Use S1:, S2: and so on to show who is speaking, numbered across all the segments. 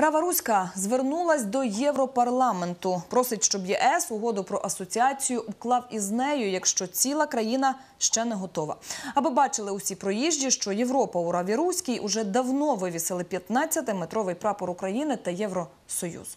S1: Рава Руська звернулась до Європарламенту. Просить, щоб ЄС угоду про асоціацію уклав із нею, якщо ціла країна ще не готова. Аби бачили усі проїжджі, що Європа у Раві Руській уже давно вивісили 15-метровий прапор України та Євросоюзу.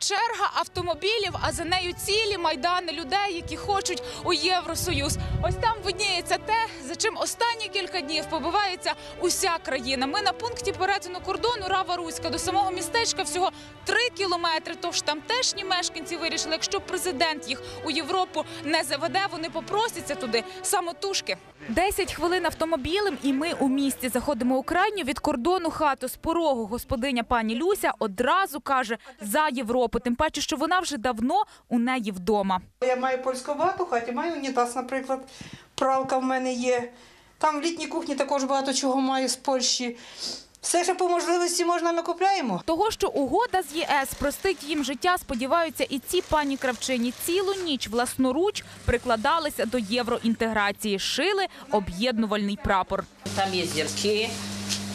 S2: Черга автомобілів, а за нею цілі майдани людей, які хочуть у Євросоюз. Ось там видніється те, за чим останні кілька днів побивається уся країна. Ми на пункті перетину кордону Рава Руська до самого містечка всього три кілометри. Тож тамтешні мешканці вирішили, якщо президент їх у Європу не заведе, вони попросяться туди самотужки. Десять хвилин автомобілем, і ми у місті заходимо у крайню від кордону хату з порогу. Господиня пані Люся одразу каже за Європу. Тим паче, що вона вже давно у неї вдома.
S3: Я маю польську багато хаті, маю унітаз, наприклад. Пралка в мене є. Там в літній кухні також багато чого маю з Польщі. Все, що по можливості можна, ми купляємо.
S2: Того, що угода з ЄС простить їм життя, сподіваються і ці пані кравчині. Цілу ніч власноруч прикладалися до євроінтеграції, шили об'єднувальний прапор.
S4: Там є зірки,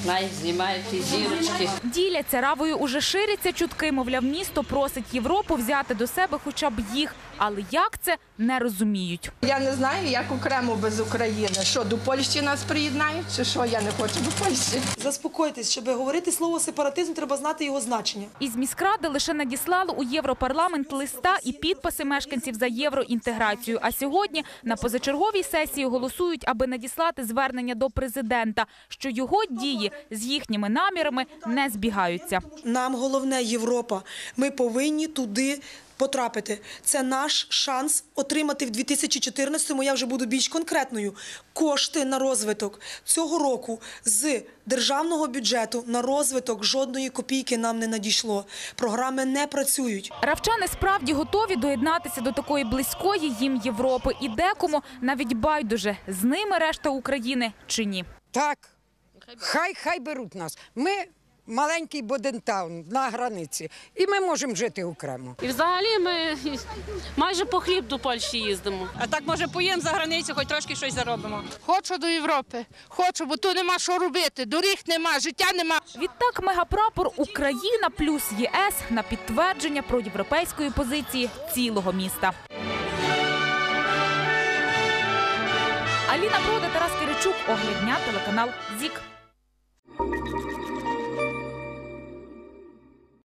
S4: най знімають ті зірочки.
S2: Діляться равою уже ширяться чутки. Мовляв, місто просить Європу взяти до себе хоча б їх. Але як це не розуміють.
S5: Я не знаю, як окремо без України. Що до Польщі нас приєднають, чи що я не хочу до Польщі.
S6: Заспокойтесь, щоб говорити слово сепаратизм, треба знати його значення.
S2: Із міськради лише надіслали у Європарламент листа і підписи мешканців за євроінтеграцію. А сьогодні на позачерговій сесії голосують, аби надіслати звернення до президента, що його дії з їхніми намірами не збігаються.
S6: Нам головне Європа. Ми повинні туди потрапити. Це наш шанс отримати в 2014-му, я вже буду більш конкретною, кошти на розвиток. Цього року з державного бюджету на розвиток жодної копійки нам не надійшло. Програми не працюють.
S2: Равчани справді готові доєднатися до такої близької їм Європи. І декому навіть байдуже з ними решта України чи ні.
S7: Так, хай хай беруть нас. Ми маленький Бодентаун на границі, і ми можемо жити окремо.
S8: І взагалі ми майже по хліб до Польщі їздимо.
S9: А так може поїм за границю, хоч трошки щось заробимо.
S10: Хочу до Європи, хочу, бо тут нема що робити, доріг нема, життя нема.
S2: Відтак мегапрапор Україна плюс ЄС на підтвердження про європейської позиції цілого міста. Аліна Брода, Тарас Киричук, оглядня, телеканал ЗІК.